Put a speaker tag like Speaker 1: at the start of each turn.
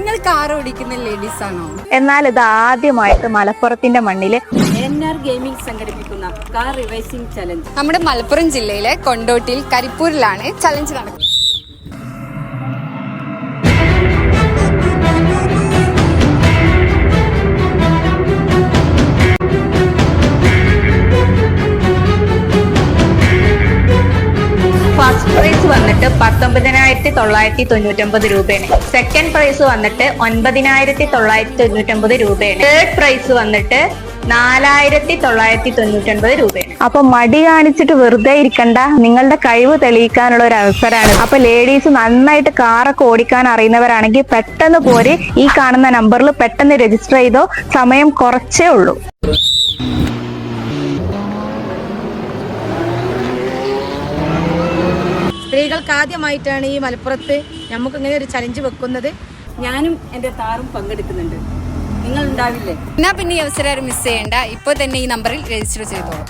Speaker 1: നിങ്ങൾ കാർ ഓടിക്കുന്ന ലേഡീസ് ആണോ?
Speaker 2: എന്നാൽ ഇത് ആദ്യമായിട്ട് മലപ്പുറത്തിന്റെ മണ്ണിൽ
Speaker 3: എൻ ആർ ഗെയിമിംഗ് സംഘടിപ്പിക്കുന്ന കാർ റിവേഴ്സിംഗ് ചലഞ്ച്
Speaker 1: നമ്മുടെ മലപ്പുറം ജില്ലയിലെ കൊണ്ടോട്ടിയിൽ കരിപ്പൂരിലാണ് ചലഞ്ച് നടക്കുന്നത്.
Speaker 2: പ്രൈസ് വന്നിട്ട് പത്തൊമ്പതിനായിരത്തി തൊള്ളായിരത്തി തൊണ്ണൂറ്റൊമ്പത് രൂപയാണ്. സെക്കൻഡ് പ്രൈസ് വന്നിട്ട് ഒൻപതിനായിരത്തി തൊള്ളായിരത്തി തൊണ്ണൂറ്റൊമ്പത് രൂപയാണ്. തേർഡ് പ്രൈസ് വന്നിട്ട് നാലായിരത്തി തൊള്ളായിരത്തി തൊണ്ണൂറ്റൊൻപത് രൂപയാണ്. അപ്പൊ മടി കാണിച്ചിട്ട് വെറുതെ ഇരിക്കണ്ട. നിങ്ങളുടെ കഴിവ് തെളിയിക്കാനുള്ള ഒരു അവസരമാണ്. അപ്പൊ ലേഡീസ് നന്നായിട്ട് കാറൊക്കെ ഓടിക്കാൻ അറിയുന്നവരാണെങ്കിൽ പെട്ടെന്ന് പോര്. ഈ കാണുന്ന നമ്പറിൽ പെട്ടെന്ന് രജിസ്റ്റർ ചെയ്തോ. സമയം കുറച്ചേ ഉള്ളൂ.
Speaker 4: സ്ത്രീകൾക്ക് ആദ്യമായിട്ടാണ് ഈ മലപ്പുറത്ത് നമുക്ക് ഇങ്ങനെ ഒരു ചലഞ്ച് വെക്കുന്നത്.
Speaker 3: ഞാനും എന്റെ താറും പങ്കെടുക്കുന്നുണ്ട്. നിങ്ങൾ ഉണ്ടാവില്ലേ
Speaker 1: എന്നാ പിന്നെ ഈ അവസരം മിസ് ചെയ്യേണ്ട. ഇപ്പൊ തന്നെ ഈ നമ്പറിൽ രജിസ്റ്റർ ചെയ്തോളൂ.